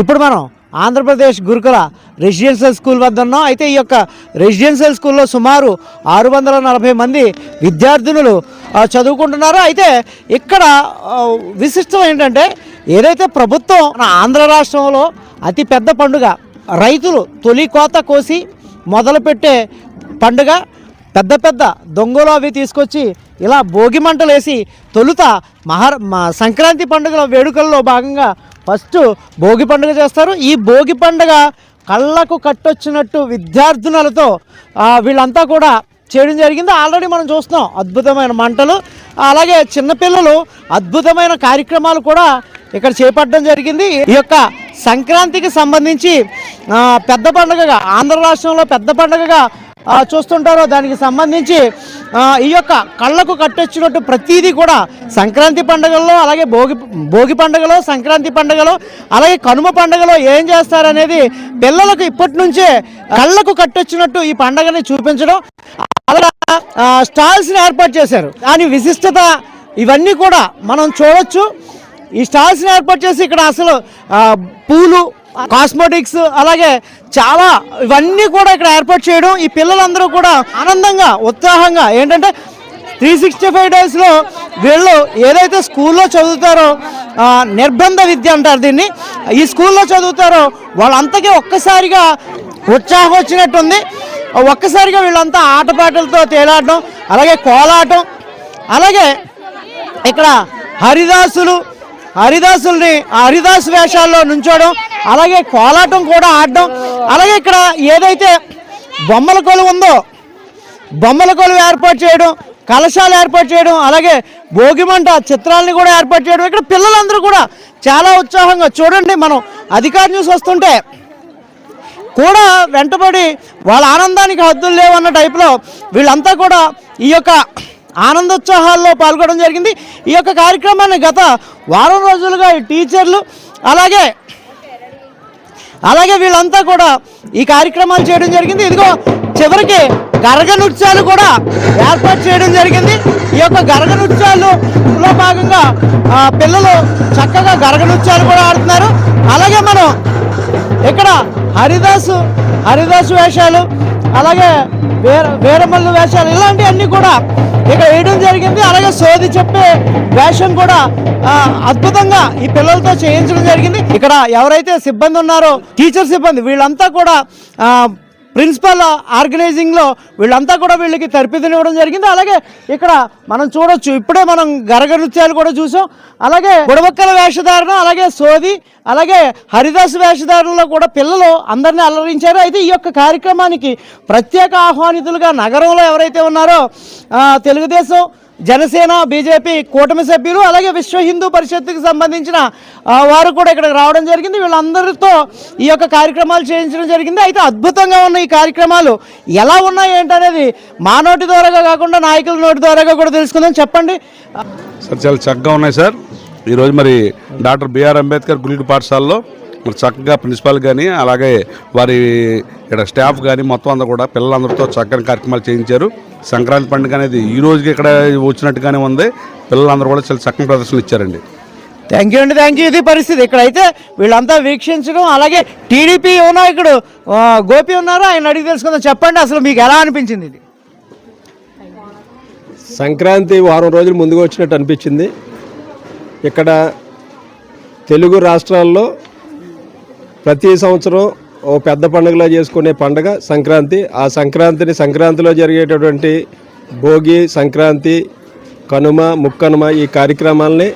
ఇప్పుడు మనం ఆంధ్రప్రదేశ్ గురుకుల రెసిడెన్షియల్ స్కూల్ వద్ద ఉన్నాం. అయితే ఈ యొక్క రెసిడెన్షియల్ స్కూల్లో సుమారు ఆరు వందల నలభై మంది విద్యార్థినులు చదువుకుంటున్నారు. అయితే ఇక్కడ విశిష్టం ఏంటంటే ఏదైతే ప్రభుత్వం మన ఆంధ్ర రాష్ట్రంలో అతి పెద్ద పండుగ రైతులు తొలి కోత కోసి మొదలుపెట్టే పండుగ పెద్ద పెద్ద దొంగలు అవి తీసుకొచ్చి ఇలా భోగి మంటలు వేసి తొలుత మహర్ సంక్రాంతి పండుగల వేడుకల్లో భాగంగా ఫస్ట్ భోగి పండుగ చేస్తారు. ఈ భోగి పండుగ కళ్ళకు కట్టొచ్చినట్టు విద్యార్థినులతో వీళ్ళంతా కూడా చేయడం జరిగింది. ఆల్రెడీ మనం చూస్తున్నాం అద్భుతమైన మంటలు. అలాగే చిన్నపిల్లలు అద్భుతమైన కార్యక్రమాలు కూడా ఇక్కడ చేపట్టడం జరిగింది. ఈ యొక్క సంక్రాంతికి సంబంధించి పెద్ద పండుగగా ఆంధ్ర రాష్ట్రంలో పెద్ద పండుగగా చూస్తుంటారో దానికి సంబంధించి ఈ యొక్క కళ్ళకు కట్టొచ్చినట్టు ప్రతిదీ కూడా సంక్రాంతి పండుగల్లో అలాగే భోగి భోగి పండుగలో సంక్రాంతి పండుగలో అలాగే కనుమ పండుగలో ఏం చేస్తారనేది పిల్లలకు ఇప్పటి నుంచే కళ్ళకు కట్టొచ్చినట్టు ఈ పండుగని చూపించడం. అలా స్టాల్స్ని ఏర్పాటు చేశారు. దాని విశిష్టత ఇవన్నీ కూడా మనం చూడొచ్చు. ఈ స్టాల్స్ని ఏర్పాటు చేసి ఇక్కడ అసలు పూలు కాస్మెటిక్స్ అలాగే చాలా ఇవన్నీ కూడా ఇక్కడ ఏర్పాటు చేయడం ఈ పిల్లలందరూ కూడా ఆనందంగా ఉత్సాహంగా ఏంటంటే త్రీ సిక్స్టీ ఫైవ్ డేస్లో వీళ్ళు ఏదైతే స్కూల్లో చదువుతారో నిర్బంధ విద్య అంటారు దీన్ని ఈ స్కూల్లో చదువుతారో వాళ్ళంతకీ ఒక్కసారిగా ఉత్సాహం వచ్చినట్టుంది. ఒక్కసారిగా వీళ్ళంతా ఆటపాటలతో తేలాడడం అలాగే కోలాటం అలాగే ఇక్కడ హరిదాసులు హరిదాసుల్ని ఆ హరిదాసు వేషాల్లో నుంచోడం అలాగే కోలాటం కూడా ఆడడం. అలాగే ఇక్కడ ఏదైతే బొమ్మల కొలువు ఉందో బొమ్మల కొలువు ఏర్పాటు చేయడం కలశాలు ఏర్పాటు చేయడం అలాగే భోగిమంట చిత్రాలని కూడా ఏర్పాటు చేయడం ఇక్కడ పిల్లలందరూ కూడా చాలా ఉత్సాహంగా చూడండి మనం అధికార న్యూస్ వస్తుంటే. కూడా వెంటబడి వాళ్ళ ఆనందానికి హద్దులు లేవన్న టైప్లో వీళ్ళంతా కూడా ఈ యొక్క ఆనందోత్సాహాల్లో పాల్గొనడం జరిగింది. ఈ యొక్క కార్యక్రమాన్ని గత వారం రోజులుగా టీచర్లు అలాగే అలాగే వీళ్ళంతా కూడా ఈ కార్యక్రమాలు చేయడం జరిగింది. ఇదిగో చివరికి గరగ నృత్యాలు కూడా ఏర్పాటు చేయడం జరిగింది. ఈ యొక్క గరగ నృత్యాలులో భాగంగా ఆ, పిల్లలు చక్కగా గరగ నృత్యాలు కూడా ఆడుతున్నారు. అలాగే మనం ఇక్కడ హరిదాసు హరిదాసు వేషాలు అలాగే వేర వేరమల్లు వేషాలు ఇలాంటివన్నీ కూడా ఇక్కడ వేయడం జరిగింది. అలాగే సోది చెప్పే వేషం కూడా అద్భుతంగా ఈ పిల్లలతో చేయించడం జరిగింది. ఇక్కడ ఎవరైతే సిబ్బంది ఉన్నారో టీచర్ సిబ్బంది వీళ్ళంతా కూడా ప్రిన్సిపల్ ఆర్గనైజింగ్లో వీళ్ళంతా కూడా వీళ్ళకి ఇవ్వడం జరిగింది. అలాగే ఇక్కడ మనం చూడొచ్చు ఇప్పుడే మనం గరగ నృత్యాలు కూడా చూసాం. అలాగే బుడబక్కల వేషధారణ అలాగే సోది అలాగే హరిదాస్ వేషధారణలో కూడా పిల్లలు అందరినీ అలరించారు. అయితే ఈ యొక్క కార్యక్రమానికి ప్రత్యేక ఆహ్వానితులుగా నగరంలో ఎవరైతే ఉన్నారో తెలుగుదేశం జనసేన బీజేపీ కూటమి సభ్యులు అలాగే విశ్వ హిందూ పరిషత్కి సంబంధించిన వారు కూడా ఇక్కడికి రావడం జరిగింది. వీళ్ళందరితో ఈ యొక్క కార్యక్రమాలు చేయించడం జరిగింది. అయితే అద్భుతంగా ఉన్న ఈ కార్యక్రమాలు ఎలా ఉన్నాయి ఏంటనేది మా నోటి ద్వారాగా కాకుండా నాయకుల నోటి ద్వారాగా కూడా తెలుసుకుందాం. చెప్పండి. సార్ చాలా చక్కగా ఉన్నాయి సార్. ఈరోజు మరి డాక్టర్ బిఆర్ అంబేద్కర్ గుల్గి పాఠశాలలో మరి చక్కగా ప్రిన్సిపాల్ కానీ అలాగే వారి ఇక్కడ స్టాఫ్ కానీ మొత్తం అందరూ కూడా పిల్లలందరితో చక్కని కార్యక్రమాలు చేయించారు. సంక్రాంతి పండుగ అనేది ఈ రోజుకి ఇక్కడ వచ్చినట్టుగానే ఉంది. పిల్లలందరూ కూడా చాలా చక్కని ప్రదర్శనలు ఇచ్చారండి. థ్యాంక్ యూ అండి థ్యాంక్ యూ ఇది పరిస్థితి. ఇక్కడైతే వీళ్ళంతా వీక్షించడం అలాగే టీడీపీ ఆ, గోపి ఉన్నారు? ఆయన అడిగి తెలుసుకుందాం. చెప్పండి అసలు మీకు ఎలా అనిపించింది ఇది? సంక్రాంతి వారం రోజులు ముందుగా వచ్చినట్టు అనిపించింది. ఇక్కడ తెలుగు రాష్ట్రాల్లో ప్రతి సంవత్సరం ఓ పెద్ద పండుగలా చేసుకునే పండుగ సంక్రాంతి. ఆ సంక్రాంతిని సంక్రాంతిలో జరిగేటటువంటి భోగి సంక్రాంతి కనుమ ముక్కనుమ ఈ కార్యక్రమాలని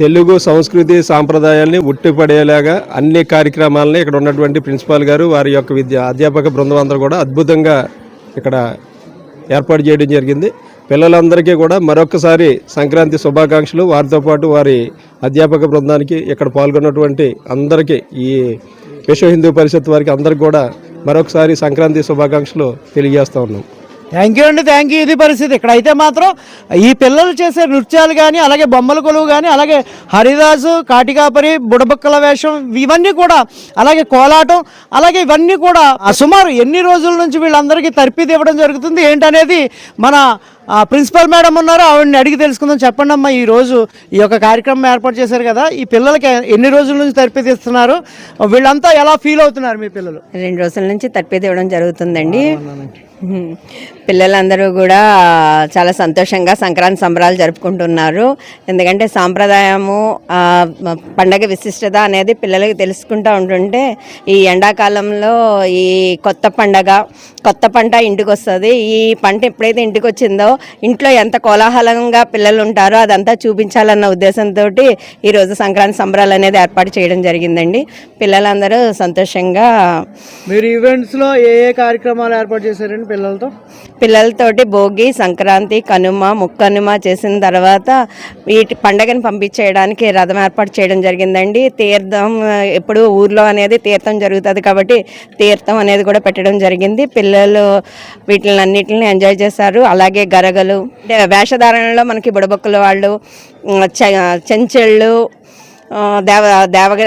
తెలుగు సంస్కృతి సాంప్రదాయాల్ని ఉట్టిపడేలాగా అన్ని కార్యక్రమాలని ఇక్కడ ఉన్నటువంటి ప్రిన్సిపాల్ గారు వారి యొక్క విద్య అధ్యాపక బృందం అందరూ కూడా అద్భుతంగా ఇక్కడ ఏర్పాటు చేయడం జరిగింది. పిల్లలందరికీ కూడా మరొకసారి సంక్రాంతి శుభాకాంక్షలు. వారితో పాటు వారి అధ్యాపక బృందానికి ఇక్కడ పాల్గొన్నటువంటి అందరికీ ఈ విశ్వ హిందూ పరిషత్ వారికి అందరికి కూడా మరొకసారి సంక్రాంతి శుభాకాంక్షలు తెలియజేస్తూ ఉన్నాం. థ్యాంక్ యూ అండి థ్యాంక్ యూ ఇది పరిస్థితి. ఇక్కడైతే మాత్రం ఈ పిల్లలు చేసే నృత్యాలు కానీ అలాగే బొమ్మల కొలువు కానీ అలాగే హరిదాసు కాటికాపరి బుడబక్కల వేషం ఇవన్నీ కూడా అలాగే కోలాటం అలాగే ఇవన్నీ కూడా సుమారు ఎన్ని రోజుల నుంచి వీళ్ళందరికీ తర్పిది ఇవ్వడం జరుగుతుంది. ఏంటనేది మన ప్రిన్సిపల్ మేడం ఉన్నారు ఆవిడని అడిగి తెలుసుకుందాం. చెప్పండి అమ్మా ఈ రోజు ఈ యొక్క కార్యక్రమం ఏర్పాటు చేశారు కదా ఈ పిల్లలకి ఎన్ని రోజుల నుంచి తరపిదిస్తున్నారు? వీళ్ళంతా ఎలా ఫీల్ అవుతున్నారు మీ పిల్లలు? రెండు రోజుల నుంచి తర్పేది ఇవ్వడం జరుగుతుందండి. పిల్లలందరూ కూడా చాలా సంతోషంగా సంక్రాంతి సంబరాలు జరుపుకుంటున్నారు. ఎందుకంటే సాంప్రదాయము పండగ విశిష్టత అనేది పిల్లలకి తెలుసుకుంటూ ఉంటుంటే ఈ ఎండాకాలంలో ఈ కొత్త పండగ కొత్త పంట ఇంటికి వస్తుంది ఈ పంట ఎప్పుడైతే ఇంటికి వచ్చిందో ఇంట్లో ఎంత కోలాహలంగా పిల్లలు ఉంటారో అదంతా చూపించాలన్న ఉద్దేశంతో ఈరోజు సంక్రాంతి సంబరాలు అనేది ఏర్పాటు చేయడం జరిగిందండి. పిల్లలందరూ సంతోషంగా మీరు ఈవెంట్స్లో ఏ ఏ కార్యక్రమాలు ఏర్పాటు చేశారండి పిల్లలతో? పిల్లలతోటి భోగి సంక్రాంతి కనుమ ముక్కనుమ చేసిన తర్వాత వీటి పండగని పంపించేయడానికి రథం ఏర్పాటు చేయడం జరిగిందండి. తీర్థం ఎప్పుడు ఊర్లో అనేది తీర్థం జరుగుతుంది కాబట్టి తీర్థం అనేది కూడా పెట్టడం జరిగింది. పిల్లలు వీటిని అన్నిటిని ఎంజాయ్ చేశారు. అలాగే గరగలు అంటే వేషధారణలో మనకి బుడబొక్కల వాళ్ళు చె- చెంచెళ్ళు దేవ దేవగ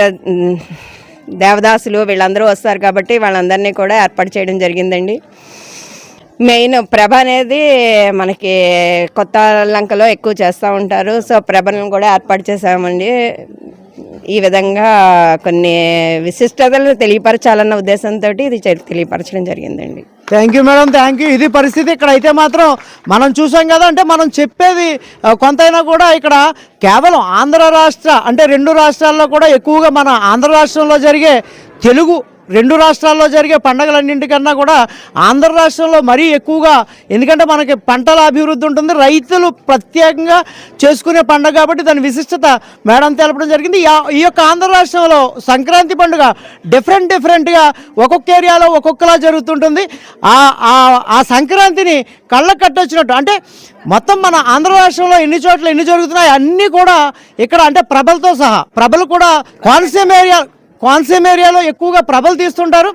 దేవదాసులు వీళ్ళందరూ వస్తారు కాబట్టి వాళ్ళందరినీ కూడా ఏర్పాటు చేయడం జరిగిందండి. మెయిన్ ప్రభ అనేది మనకి కొత్త లంకలో ఎక్కువ చేస్తూ ఉంటారు. సో ప్రభను కూడా ఏర్పాటు చేసామండి ఈ విధంగా కొన్ని విశిష్టతలను తెలియపరచాలన్న ఉద్దేశంతో ఇది తెలియపరచడం జరిగిందండి. Thank you madam thank you ఇది పరిస్థితి ఇక్కడ అయితే మాత్రం మనం చూసాం కదా అంటే మనం చెప్పేది కొంతైనా కూడా ఇక్కడ కేవలం ఆంధ్ర రాష్ట్ర అంటే రెండు రాష్ట్రాల్లో కూడా ఎక్కువగా మన ఆంధ్ర రాష్ట్రంలో జరిగే తెలుగు రెండు రాష్ట్రాల్లో జరిగే పండగలన్నింటికన్నా కూడా ఆంధ్ర రాష్ట్రంలో మరీ ఎక్కువగా ఎందుకంటే మనకి పంటల అభివృద్ధి ఉంటుంది రైతులు ప్రత్యేకంగా చేసుకునే పండుగ కాబట్టి దాని విశిష్టత మేడం తెలపడం జరిగింది. యా- ఈ యొక్క ఆంధ్ర రాష్ట్రంలో సంక్రాంతి పండుగ డిఫరెంట్ డిఫరెంట్గా ఒక్కొక్క ఏరియాలో ఒక్కొక్కలా జరుగుతుంటుంది. ఆ ఆ- ఆ సంక్రాంతిని కళ్ళకు కట్టొచ్చినట్టు అంటే మొత్తం మన ఆంధ్ర రాష్ట్రంలో ఎన్ని చోట్ల ఎన్ని జరుగుతున్నాయి అన్నీ కూడా ఇక్కడ అంటే ప్రభలతో సహా ప్రభలు కూడా కోనసీమ ఏరియా కోనసీమ ఏరియాలో ఎక్కువగా ప్రభలు తీస్తుంటారు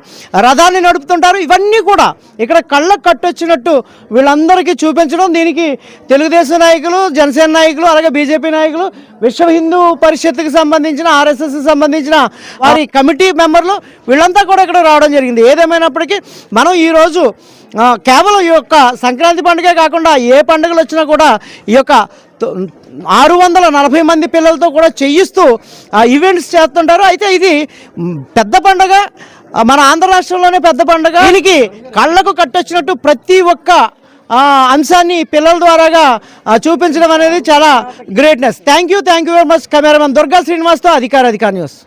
రథాన్ని నడుపుతుంటారు. ఇవన్నీ కూడా ఇక్కడ కళ్ళకు కట్టొచ్చినట్టు వీళ్ళందరికీ చూపించడం. దీనికి తెలుగుదేశం నాయకులు జనసేన నాయకులు అలాగే బీజేపీ నాయకులు విశ్వ హిందూ పరిషత్కి సంబంధించిన ఆర్ఎస్ఎస్ సంబంధించిన వారి కమిటీ మెంబర్లు వీళ్ళంతా కూడా ఇక్కడ రావడం జరిగింది. ఏదేమైనప్పటికీ మనం ఈరోజు కేవలం ఈ యొక్క సంక్రాంతి పండుగే కాకుండా ఏ పండుగలు వచ్చినా కూడా ఈ యొక్క ఆరు వందల నలభై మంది పిల్లలతో కూడా చేయిస్తూ ఈవెంట్స్ చేస్తుంటారు. అయితే ఇది పెద్ద పండగ. మన ఆంధ్ర రాష్ట్రంలోనే పెద్ద పండగ. దీనికి కళ్ళకు కట్టొచ్చినట్టు ప్రతి ఒక్క అంశాన్ని పిల్లల ద్వారాగా చూపించడం అనేది చాలా greatness thank you thank you very much cameraman Durga శ్రీనివాస్తో అధికార అధికార న్యూస్.